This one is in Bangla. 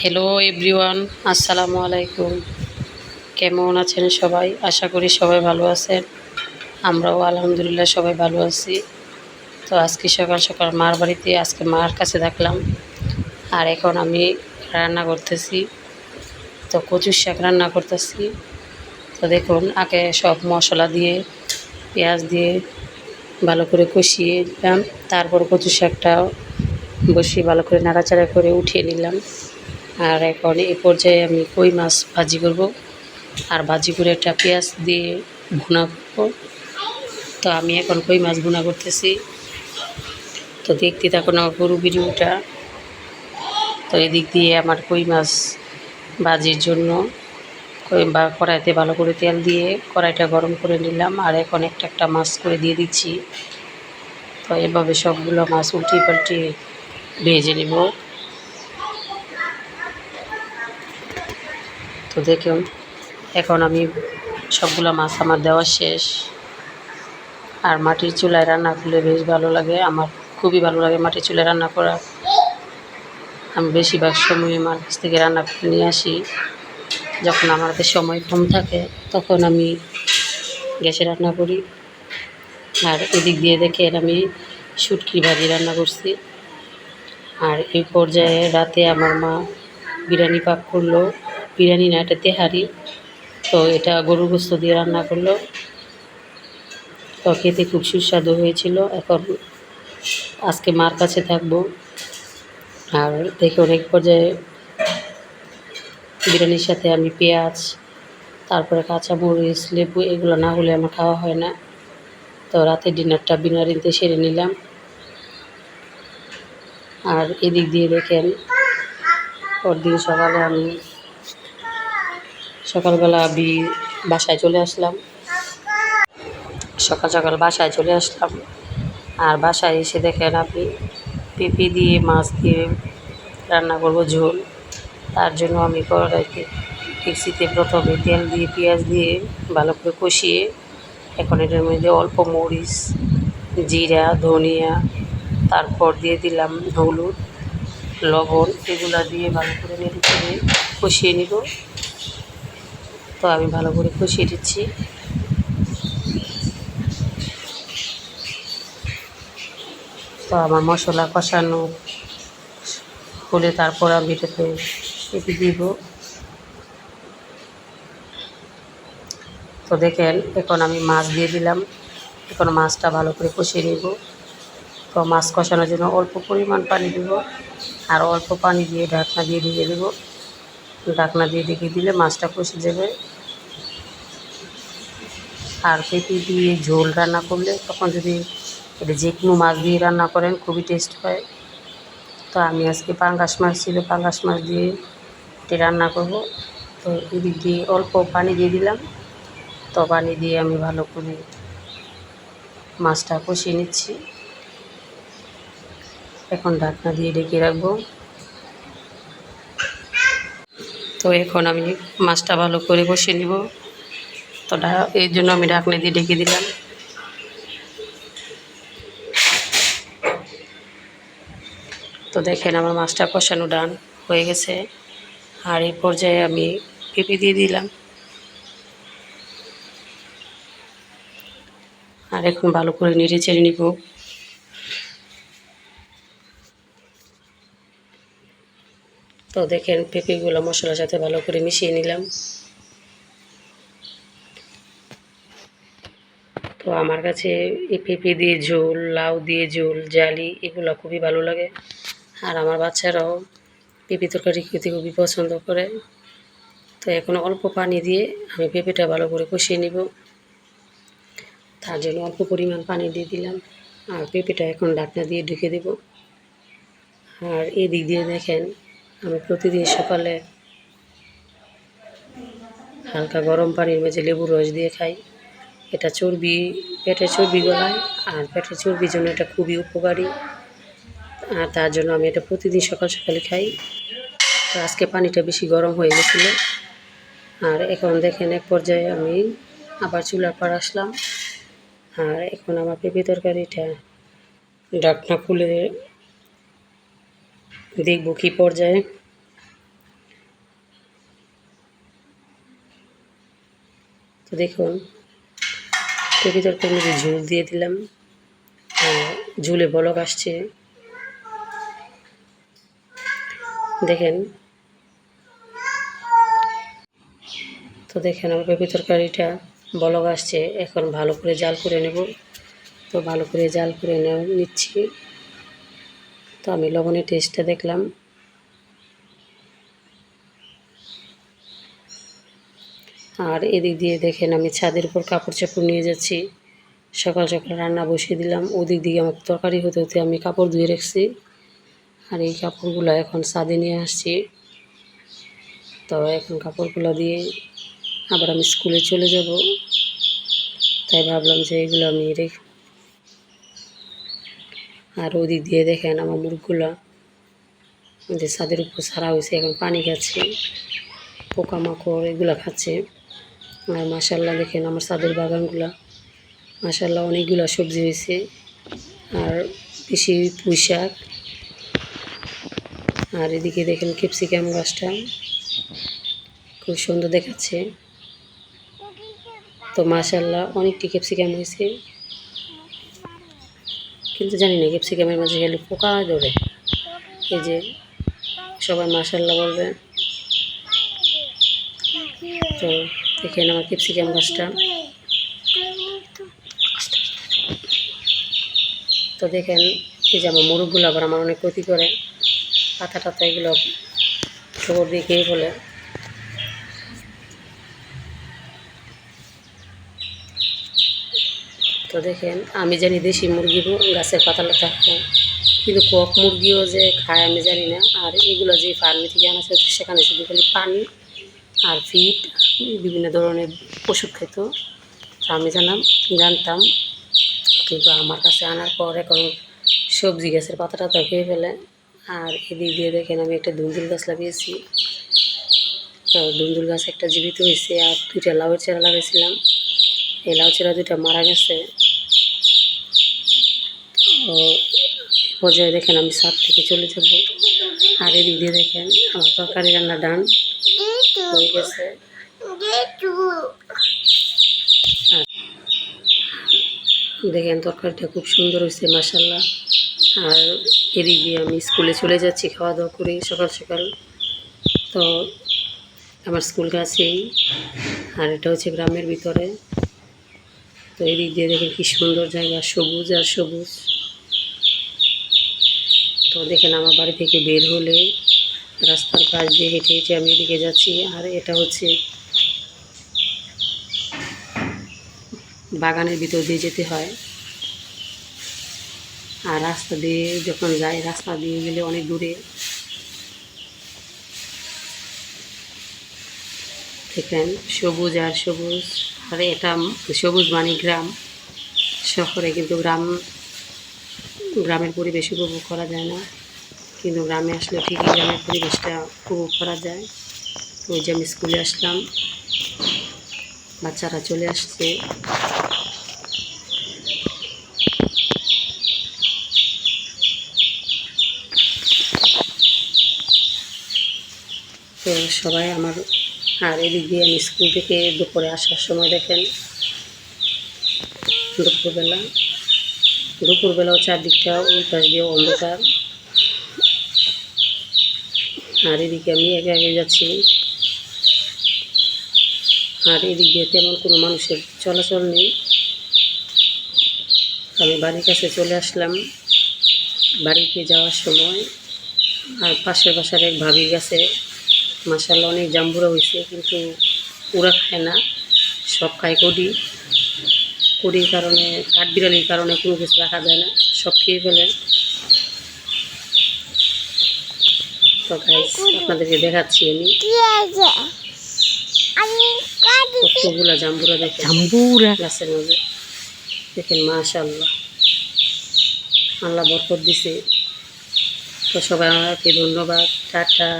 হ্যালো এভরিওয়ান আসসালামু আলাইকুম কেমন আছেন সবাই? আশা করি সবাই ভালো আছেন। আমরাও আলহামদুলিল্লাহ সবাই ভালো আছি। তো আজকে সকাল সকাল মার বাড়িতে আজকে মার কাছে থাকলাম। আর এখন আমি রান্না করতেছি। তো কচুর শাক রান্না করতেছি। তো দেখুন, আগে সব মশলা দিয়ে, পেঁয়াজ দিয়ে ভালো করে কষিয়ে দিলাম তারপর কচু শাকটা বসিয়ে ভালো করে নাড়াচাড়া করে উঠিয়ে নিলাম। আর এখন এ পর্যায়ে আমি কই মাছ ভাজি করব। আর ভাজি করে একটা পেঁয়াজ দিয়ে ভুনা করব। তো আমি এখন কই মাছ ভুনা করতেছি। তো দেখতে থাকুন আমার পুরো ভিডিওটা। তো এদিক দিয়ে আমার কই মাছ ভাজির জন্য বা কড়াইতে ভালো করে তেল দিয়ে কড়াইটা গরম করে নিলাম। আর এখন একটা একটা মাছ করে দিয়ে দিচ্ছি। তো এভাবে সবগুলো মাছ উল্টিয়ে পাল্টিয়ে ভেজে নেব। তো দেখুন এখন আমি সবগুলো মাছ আমার দেওয়া শেষ। আর মাটির চুলায় রান্না করলে বেশ ভালো লাগে, আমার খুবই ভালো লাগে মাটির চুলায় রান্না করা। আমি বেশিরভাগ সময় আমার কাছ থেকে রান্না করে নিয়ে আসি। যখন আমার হাতে সময় কম থাকে, তখন আমি গ্যাসে রান্না করি। আর এদিক দিয়ে দেখেন আমি শুটকি ভাজি রান্না করছি। আর এই পর্যায়ে রাতে আমার মা বিরিয়ানি পাক করল। বিরিয়ানি না, এটা তেহারি। তো এটা গরুর গোস্ত দিয়ে রান্না করল। তো খেতে খুব সুস্বাদু হয়েছিল। এখন আজকে মার কাছে থাকব। আর দেখে অনেক পর্যায়ে বিরিয়ানির সাথে আমি পেঁয়াজ, তারপরে কাঁচামরিচ, লেবু, এগুলো না হলে আমার খাওয়া হয় না। তো রাতের ডিনারটা বিনারিতে সেরে নিলাম। আর এদিক দিয়ে দেখেন, পরদিন সকালে আমি সকালবেলা আমি বাসায় চলে আসলাম। সকাল সকাল বাসায় চলে আসলাম। আর বাসায় এসে দেখেন আপনি পেঁপে দিয়ে, মাছ দিয়ে রান্না করব ঝোল। তার জন্য আমি কড়াইতে মিক্সিতে প্রথমে তেল দিয়ে, পেঁয়াজ দিয়ে ভালো করে কষিয়ে এখন এটার মধ্যে অল্প মরিচ, জিরা, ধনিয়া, তারপর দিয়ে দিলাম হলুদ, লবণ, এগুলো দিয়ে ভালো করে নেড়ে কষিয়ে নিব। তো আমি ভালো করে কষিয়ে দিচ্ছি তো আমার মশলা কষানো হলে তারপর আমি এটাতে এটি দিব। তো দেখেন, এখন আমি মাছ দিয়ে দিলাম। এখন মাছটা ভালো করে কষিয়ে নিব। তো মাছ কষানোর জন্য অল্প পরিমাণ পানি দিব। আর অল্প পানি দিয়ে ঢাকনা দিয়ে ঢেকে দেব। ঢাকনা দিয়ে ঢেকে দিলে মাছটা কষে যাবে। আর পেঁপে দিয়ে ঝোল রান্না করলে তখন যদি এটা যে কোনো মাছ দিয়ে রান্না করেন খুবই টেস্ট হয়। তো আমি আজকে পাঙ্গাস মাছ ছিল, পাঙ্গাস মাছ দিয়ে এটি রান্না করব। তো এদিক দিয়ে অল্প পানি দিয়ে দিলাম। তো পানি দিয়ে আমি ভালো করে মাছটা কষিয়ে নিচ্ছি। এখন ঢাকনা দিয়ে ঢেকে রাখব। তো এখন আমি মাছটা ভালো করে কষিয়ে নিব। তো এর জন্য আমি ঢাকনা দিয়ে ঢেকে দিলাম। তো দেখেন আমার মাছটা কষানো ডান হয়ে গেছে। আর এই পর্যায়ে আমি পেঁপে দিয়ে দিলাম। আর এখন ভালো করে নেড়ে চেড়ে নিব। তো দেখেন পেঁপেগুলো মশলার সাথে ভালো করে মিশিয়ে নিলাম। তো আমার কাছে এই পেঁপে দিয়ে ঝোল, লাউ দিয়ে ঝোল, জালি এগুলো খুবই ভালো লাগে। আর আমার বাচ্চারাও পেঁপে তরকারি খেতে খুবই পছন্দ করে। তো এখন অল্প পানি দিয়ে আমি পেঁপেটা ভালো করে কষিয়ে নিব। তার জন্য অল্প পরিমাণ পানি দিয়ে দিলাম। আর পেঁপেটা এখন ঢাকনা দিয়ে ঢুকে দেব। আর এদিক দিয়ে দেখেন আমি প্রতিদিন সকালে হালকা গরম পানির মাঝে লেবুর রস দিয়ে খাই। এটা চর্বি, পেটের চর্বি গলায়, আর পেটের চর্বির জন্য এটা খুবই উপকারী। আর তার জন্য আমি এটা প্রতিদিন সকাল সকালে খাই। তো আজকে পানিটা বেশি গরম হয়ে গেছিল। আর এখন দেখেন এক পর্যায়ে আমি আবার চুলার পার আসলাম। আর এখন আমার পেঁপে তরকারিটা ডাকনা খুলে দেখব কী পর্যায়ে। তো দেখুন কপি তরকারির মধ্যে ঝোল দিয়ে দিলাম। ঝুলে বলক আসছে। দেখেন। তো দেখেন, আমার পেঁপে তরকারিটা বলক আসছে। এখন ভালো করে জাল করে নেব। তো ভালো করে জাল করে নেওয়া নিচ্ছি। তো আমি লবণের টেস্টটা দেখলাম। আর এদিক দিয়ে দেখেন আমি ছাদের উপর কাপড় চাপড় নিয়ে যাচ্ছি। সকাল সকাল রান্না বসিয়ে দিলাম। ওদিক দিকে আমার তরকারি হতে হতে আমি কাপড় ধুয়ে রাখছি। আর এই কাপড়গুলো এখন ছাদে নিয়ে আসছি। তো এখন কাপড়গুলো দিয়ে আবার আমি স্কুলে চলে যাব। তাই ভাবলাম যে এগুলো আমি রেখ আর ওদিক দিয়ে দেখেন আমার মুরগুলা যে ছাদের উপর সারা হয়েছে এখন পানি খাচ্ছে, পোকামাকড় এগুলো খাচ্ছে। আর মাসাল্লাহ দেখেন আমার ছাদের বাগানগুলা। মাসাল্লাহ অনেকগুলো সবজি হয়েছে আর বেশি পুঁই শাক। আর এদিকে দেখেন ক্যাপসিকাম গাছটা। খুব সুন্দর দেখাচ্ছে। তো মাশাল্লাহ অনেকটি ক্যাপসিকাম হয়েছে কিন্তু জানি না ক্যাপসিকামের মাঝে গেলে পোকা ধরে। এই যে সবাই মাশাল্লাহ বলবে। তো দেখেন আমার ক্যাপসিকাম গাছটা। তো দেখেন, এই যে আমার মুরগগুলো আবার আমার অনেক ক্ষতি করে। পাতা টাতা এগুলো খবর দিয়ে খেয়ে বলে তো দেখেন, আমি জানি দেশি মুরগি গাছের পাতা লাতা কিন্তু কক মুরগিও যে খায়, আমি জানি না। আর এগুলো যে ফার্মি থেকে আনা হচ্ছে সেখানে শুধু খালি পানি আর ফিট বিভিন্ন ধরনের ওষুধ খেত তো আমি জানাম, জানতাম। কিন্তু আমার কাছে আনার পর এখন সবজি গাছের পাতাটা টাতা খেয়ে ফেলে। আর এদিক দিয়ে দেখেন, আমি একটা দুন্দুল গাছ লাগিয়েছি। তো দুন্দুল গাছ একটা জীবিত হয়েছে, আর দুইটা লাউয়ের চারা লাগাইছিলাম। এই লাউ চারা দুইটা মারা গেছে। ও পর্যায়ে দেখেন আমি ছাদ থেকে চলে যাব। আর এদিক দিয়ে দেখেন আমার তরকারি রান্না ডান হয়ে গেছে। দেখেন তরকারিটা খুব সুন্দর হয়েছে মাসাল্লাহ আর এদিক দিয়ে আমি স্কুলে চলে যাচ্ছি খাওয়া দাওয়া করে সকাল সকাল। তো আমার স্কুল কাছেই আর এটা হচ্ছে গ্রামের ভিতরে। তো এদিক দিয়ে দেখেন কি সুন্দর জায়গা, সবুজ আর সবুজ। তো দেখেন আমার বাড়ি থেকে বের হলে রাস্তার পাশ দিয়ে হেঁটে হেঁটে আমি এদিকে যাচ্ছি। আর এটা হচ্ছে বাগানের ভিতর দিয়ে যেতে হয়। আর রাস্তা দিয়ে যখন যাই, রাস্তা দিয়ে গেলে অনেক দূরে। দেখেন সবুজ আর সবুজ। আর এটা সবুজ মানে গ্রাম। শহরে কিন্তু গ্রাম, গ্রামের পরিবেশ উপভোগ করা যায় না। কিন্তু গ্রামে আসলে ঠিকই গ্রামের পরিবেশটা উপভোগ করা যায়। ওই যে আমি স্কুলে আসলাম, বাচ্চারা চলে আসছে। তো সবাই আমার আর এদিক দিয়ে আমি স্কুল থেকে দুপুরে আসার সময় দেখেন দুপুরবেলা দুপুরবেলাও চারদিকটা পাশ দিয়ে অন্ধকার। আর এদিকে আমি একে আগে যাচ্ছি। আর এদিক দিয়ে তেমন কোনো মানুষের চলাচল নেই। আমি বাড়ির কাছে চলে আসলাম। বাড়িতে যাওয়ার সময় আর পাশের বাসার এক ভাবির কাছে মাসাল্লাহ অনেক জাম্বুরা হয়েছে কিন্তু ওরা খায় না। সব খায় কডি। কডির কারণে কাঠবিড়ালির কারণে কোনো কিছু রাখা যায় না। সব খেয়ে ফেলে তো গাইস আপনাদেরকে দেখাচ্ছি আমি। কতগুলা জাম্বুরা দেখেন। জাম্বুরা? গাছের মাঝে। দেখেন মাশাল্লাহ আল্লাহ বরকত দিছে। তো সবাই আমাকে ধন্যবাদ। টাটা।